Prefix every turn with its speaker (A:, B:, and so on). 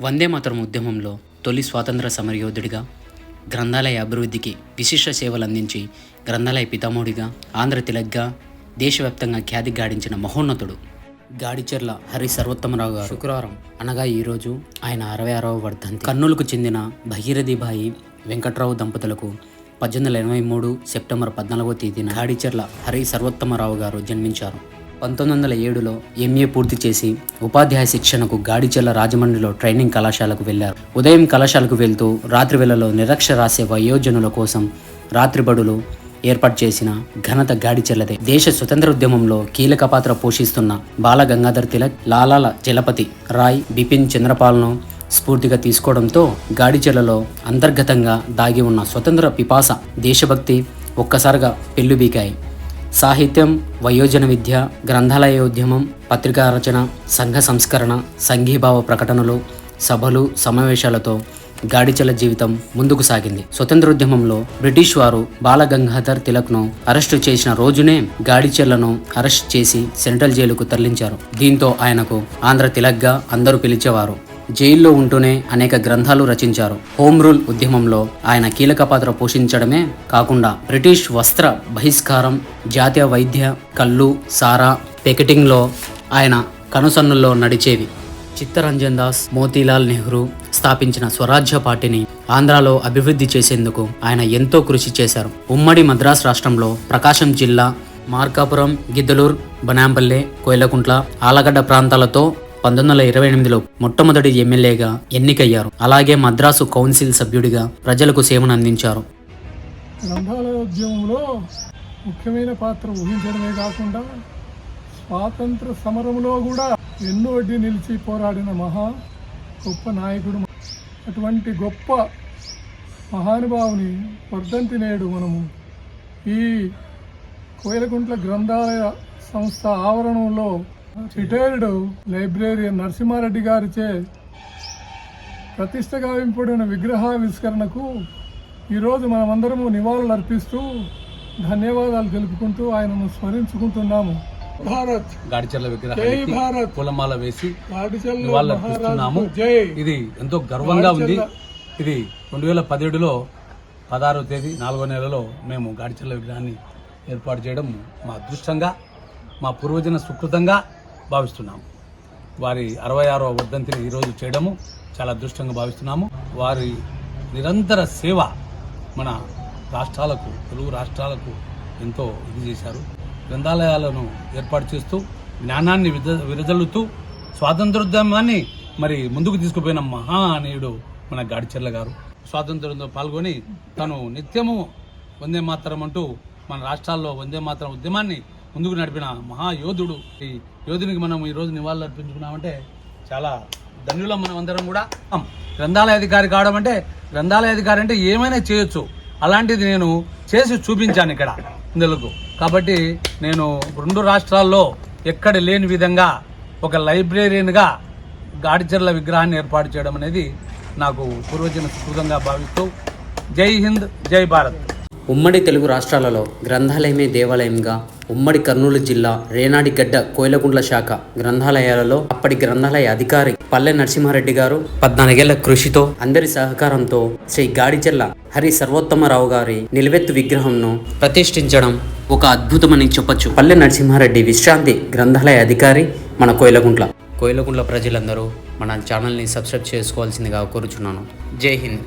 A: వందే మాతరం ఉద్యమంలో తొలి స్వాతంత్ర సమరయోధుడిగా గ్రంథాలయ అభివృద్ధికి విశిష్ట సేవలు అందించి గ్రంథాలయ పితామహుడిగా ఆంధ్ర తిలక్గా దేశవ్యాప్తంగా ఖ్యాతి గాడించిన మహోన్నతుడు గాడిచెర్ల హరి సర్వోత్తమరావు గారు. శుక్రవారం. అనగా ఈరోజు ఆయన అరవై ఆరవ వర్ధంతి. కర్నూలుకు చెందిన భగీరథిబాయి వెంకట్రావు దంపతులకు పద్దెనిమిది వందల ఎనభై మూడు సెప్టెంబర్ పద్నాలుగో తేదీన గాడిచెర్ల హరి సర్వోత్తమరావు గారు జన్మించారు. పంతొమ్మిది వందల ఏడులో ఎంఏ పూర్తి చేసి ఉపాధ్యాయ శిక్షణకు గాడిచెల్ల రాజమండ్రిలో ట్రైనింగ్ కళాశాలకు వెళ్ళారు ఉదయం కళాశాలకు వెళ్తూ రాత్రి వేళలో నిరక్షరాస్య వయోజనుల కోసం రాత్రిబడులు ఏర్పాటు చేసిన ఘనత గాడిచెల్లదే. దేశ స్వతంత్ర ఉద్యమంలో కీలక పాత్ర పోషిస్తున్న బాల గంగాధర్ తిలక్ లాలాల జలపతి రాయ్ బిపిన్ చంద్రపాల్ను స్ఫూర్తిగా తీసుకోవడంతో గాడిచెల్లలో అంతర్గతంగా దాగి ఉన్న స్వతంత్ర పిపాస దేశభక్తి ఒక్కసారిగా పెళ్ళుబీకాయి సాహిత్యం వయోజన విద్య గ్రంథాలయ ఉద్యమం పత్రికా రచన సంఘ సంస్కరణ సంఘీభావ ప్రకటనలు సభలు సమావేశాలతో గాడిచల జీవితం ముందుకు సాగింది. స్వతంత్రోద్యమంలో బ్రిటిష్ వారు బాలగంగాధర్ తిలక్ను అరెస్టు చేసిన రోజునే గాడిచెల్లను అరెస్ట్ చేసి సెంట్రల్ జైలుకు తరలించారు. దీంతో ఆయనకు ఆంధ్ర తిలక్గా అందరూ పిలిచేవారు. జైల్లో ఉంటూనే అనేక గ్రంథాలు రచించారు. హోమ్ రూల్ ఉద్యమంలో ఆయన కీలక పాత్ర పోషించడమే కాకుండా బ్రిటిష్ వస్త్ర బహిష్కారం జాతీయ వైద్య కళ్ళు సారా పెకెటింగ్లో ఆయన కనుసన్నుల్లో నడిచేవి. చిత్తరంజన్ దాస్ మోతీలాల్ నెహ్రూ స్థాపించిన స్వరాజ్య పార్టీని ఆంధ్రాలో అభివృద్ధి చేసేందుకు ఆయన ఎంతో కృషి చేశారు. ఉమ్మడి మద్రాస్ రాష్ట్రంలో ప్రకాశం జిల్లా మార్కాపురం గిద్దలూర్ బనాంపల్లె కోయలకుంట్ల ఆలగడ్డ ప్రాంతాలతో పంతొమ్మిది వందల ఇరవై ఎనిమిదిలో మొట్టమొదటి ఎమ్మెల్యేగా ఎన్నికయ్యారు. అలాగే మద్రాసు కౌన్సిల్ సభ్యుడిగా ప్రజలకు సేవను అందించారు.
B: గ్రంథాలయ ఉద్యమంలో ముఖ్యమైన పాత్ర ఊహించడమే కాకుండా స్వాతంత్ర సమరంలో కూడా ఎన్నో అడ్డి నిలిచి పోరాడిన మహా గొప్ప నాయకుడు. అటువంటి గొప్ప మహానుభావుని వర్ధంతి నేడు మనము ఈ కోయలకుంట్ల గ్రంథాలయ సంస్థ ఆవరణంలో రిటైర్డ్ లైబ్రేరియన్ నరసింహారెడ్డి గారిచే ప్రతిష్ట గావింపడిన విగ్రహావిష్కరణకు ఈరోజు మనమందరము నివాళులు అర్పిస్తూ ధన్యవాదాలు తెలుపుకుంటూ ఆయనను స్మరించుకుంటున్నాము. భారత్!
C: గాడిచెర్ల
B: జై
C: విగ్రహానికి
B: భారత్!
C: పూలమాల వేసి
B: గాడిచెల్ల
C: నివాళులు అర్పిస్తున్నాము.
B: మహారాజు జై!
C: ఇది ఎంతో గర్వంగా ఉంది. ఇది రెండు వేల పదిహేడులో పదహారవ తేదీ నాలుగో నెలలో మేము గాడిచెర్ల విగ్రహాన్ని ఏర్పాటు చేయడం మా అదృష్టంగా మా పూర్వజన సుకృతంగా భావిస్తున్నాము. వారి అరవై ఆరవ వర్ధంతిని ఈరోజు చేయడము చాలా అదృష్టంగా భావిస్తున్నాము. వారి నిరంతర సేవ మన రాష్ట్రాలకు తెలుగు రాష్ట్రాలకు ఎంతో ఇది చేశారు. గ్రంథాలయాలను ఏర్పాటు చేస్తూ జ్ఞానాన్ని విద విరజల్లుతూ స్వాతంత్రోద్యమాన్ని మరి ముందుకు తీసుకుపోయిన మహానీయుడు మన గాడిచెర్ల గారు. స్వాతంత్రంలో పాల్గొని తను నిత్యము వందే మాతరం అంటూ మన రాష్ట్రాల్లో వందే మాతరం ఉద్యమాన్ని ముందుకు నడిపిన మహాయోధుడు. ఈ యోధునికి మనం ఈరోజు నివాళులు అర్పించుకున్నామంటే చాలా ధన్యులం మనం అందరం కూడా. గ్రంథాలయ అధికారి కావడం అంటే గ్రంథాలయ అధికారి అంటే ఏమైనా చేయొచ్చు. అలాంటిది నేను చేసి చూపించాను ఇక్కడ ఇందులకు. కాబట్టి నేను రెండు రాష్ట్రాల్లో ఎక్కడ లేని విధంగా ఒక లైబ్రరీన్గా గాడిచెర్ల విగ్రహాన్ని ఏర్పాటు చేయడం అనేది నాకు పూర్వజన సుకృతంగా భావిస్తూ జై హింద్ జై భారత్.
A: ఉమ్మడి తెలుగు రాష్ట్రాలలో గ్రంథాలయమే దేవాలయంగా ఉమ్మడి కర్నూలు జిల్లా రేనాడిగడ్డ కోయిలగుండ్ల శాఖ గ్రంథాలయాలలో అప్పటి గ్రంథాలయ అధికారి పల్లె నరసింహారెడ్డి గారు పద్నాలుగేళ్ళ కృషితో అందరి సహకారంతో శ్రీ గాడిచెల్ల హరి సర్వోత్తమరావు గారి నిలువెత్తు విగ్రహంను ప్రతిష్ఠించడం ఒక అద్భుతమని చెప్పొచ్చు. పల్లె నరసింహారెడ్డి విశ్రాంతి గ్రంథాలయ అధికారి మన కోయిలగుంట్ల కోయిలగుండ్ల ప్రజలందరూ మన ఛానల్ని సబ్స్క్రైబ్ చేసుకోవాల్సిందిగా కోరుచున్నాను. జై హింద్.